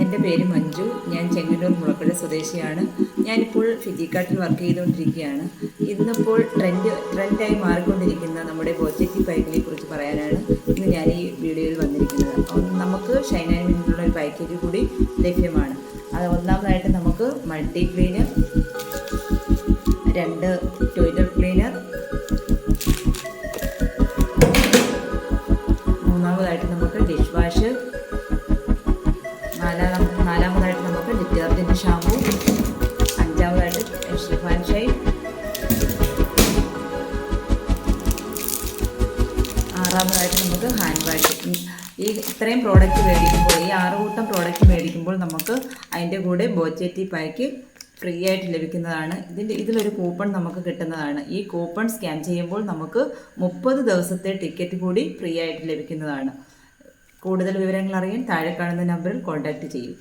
എന്റെ പേര് മഞ്ജു. ഞാൻ ചെങ്ങന്നൂർ മുളപ്പുഴ സ്വദേശിയാണ്. ഞാനിപ്പോൾ ഫിജിക്കാട്ടിൽ വർക്ക് ചെയ്തുകൊണ്ടിരിക്കുകയാണ്. ഇന്നിപ്പോൾ ട്രെൻഡ് ട്രെൻഡായി മാറിക്കൊണ്ടിരിക്കുന്ന നമ്മുടെ പോസിറ്റീവ് ബൈക്കിനെ കുറിച്ച് പറയാനാണ് ഇന്ന് ഞാൻ ഈ വീഡിയോയിൽ വന്നിരിക്കുന്നത്. നമുക്ക് ഷൈൻ ആൻഡ് ഒരു പാക്കേജ് കൂടി ലഭ്യമാണ്. അത് ഒന്നാമതായിട്ട് നമുക്ക് മൾട്ടി ക്ലീനർ രണ്ട് ടോയ്ലറ്റ് ക്ലീനർ മൂന്നാമതായിട്ട് നമുക്ക് ഡിഷ് വാഷ് നാലാം നാലാമതായിട്ട് നമുക്ക് ഡിറ്റർജന്റ് ഷാമ്പു അഞ്ചാമതായിട്ട് ഷിഫാൻ ആറാമതായിട്ട് നമുക്ക് ഹാൻഡ് വാഷ് ഈ ഇത്രയും പ്രോഡക്റ്റ് മേടിക്കുമ്പോൾ ഈ ആറ് കൂട്ടം പ്രോഡക്റ്റ് മേടിക്കുമ്പോൾ നമുക്ക് അതിന്റെ കൂടെ ബോച്ചേറ്റി പാക്ക് ഫ്രീ ആയിട്ട് ലഭിക്കുന്നതാണ്. ഇതിന്റെ ഇതിലൊരു കൂപ്പൺ നമുക്ക് കിട്ടുന്നതാണ്. ഈ കൂപ്പൺ സ്കാൻ ചെയ്യുമ്പോൾ നമുക്ക് മുപ്പത് ദിവസത്തെ ടിക്കറ്റ് കൂടി ഫ്രീ ആയിട്ട് ലഭിക്കുന്നതാണ്. കൂടുതൽ വിവരങ്ങൾ അറിയാൻ താഴെ കാണുന്ന നമ്പറിൽ കോൺടാക്റ്റ് ചെയ്യൂ.